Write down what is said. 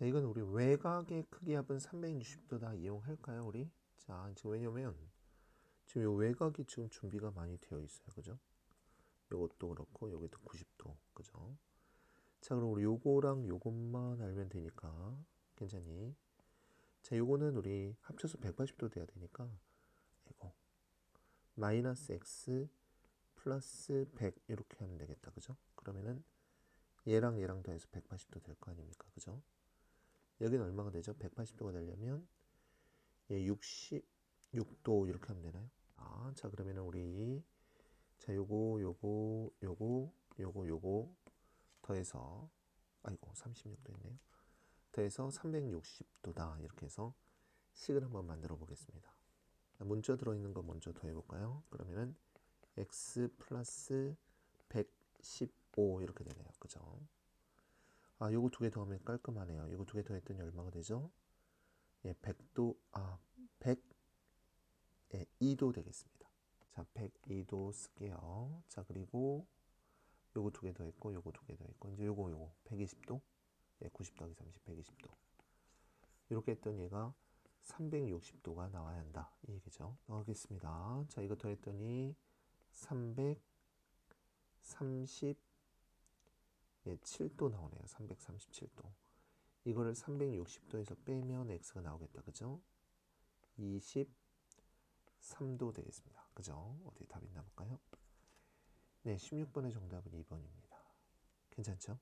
자, 이건 우리 외곽의 크기 합은 360도 다 이용할까요, 우리? 자, 지금 왜냐면 지금 요 외곽이 지금 준비가 많이 되어 있어요. 그죠? 요것도 그렇고 여기도 90도. 그죠? 자, 그럼 우리 요거랑 요것만 알면 되니까 괜찮니? 자, 요거는 우리 합쳐서 180도 돼야 되니까 이거 마이너스 x 플러스 100 이렇게 하면 되겠다. 그죠? 그러면은 얘랑 얘랑 더해서 180도 될 거 아닙니까? 그죠? 여기는 얼마가 되죠? 180도가 되려면 예, 66도 이렇게 하면 되나요? 아, 자 그러면은 우리 자 요거 요거 요거 요거 요거 더해서 아이고 36도 했네요. 더해서 360도다 이렇게 해서 식을 한번 만들어 보겠습니다. 문자 들어있는 거 먼저 더해 볼까요? 그러면은 x 플러스 115 이렇게 되네요. 그죠? 아, 요거 두 개 더하면 깔끔하네요. 요거 두 개 더했더니 얼마가 되죠? 예, 100도, 아, 100, 예, 2도 되겠습니다. 자, 102도 쓸게요. 자, 그리고 요거 두 개 더했고, 요거 두 개 더했고, 이제 요거, 요거, 120도? 예, 90 더하기 30, 120도. 이렇게 했더니 얘가 360도가 나와야 한다. 이 얘기죠. 하겠습니다. 자, 이거 더했더니 330, 예, 7도 나오네요. 337도. 이거를 360도에서 빼면 x가 나오겠다. 그죠? 23도 되겠습니다. 그죠? 어디 답 있나 볼까요? 네, 16번의 정답은 2번입니다. 괜찮죠?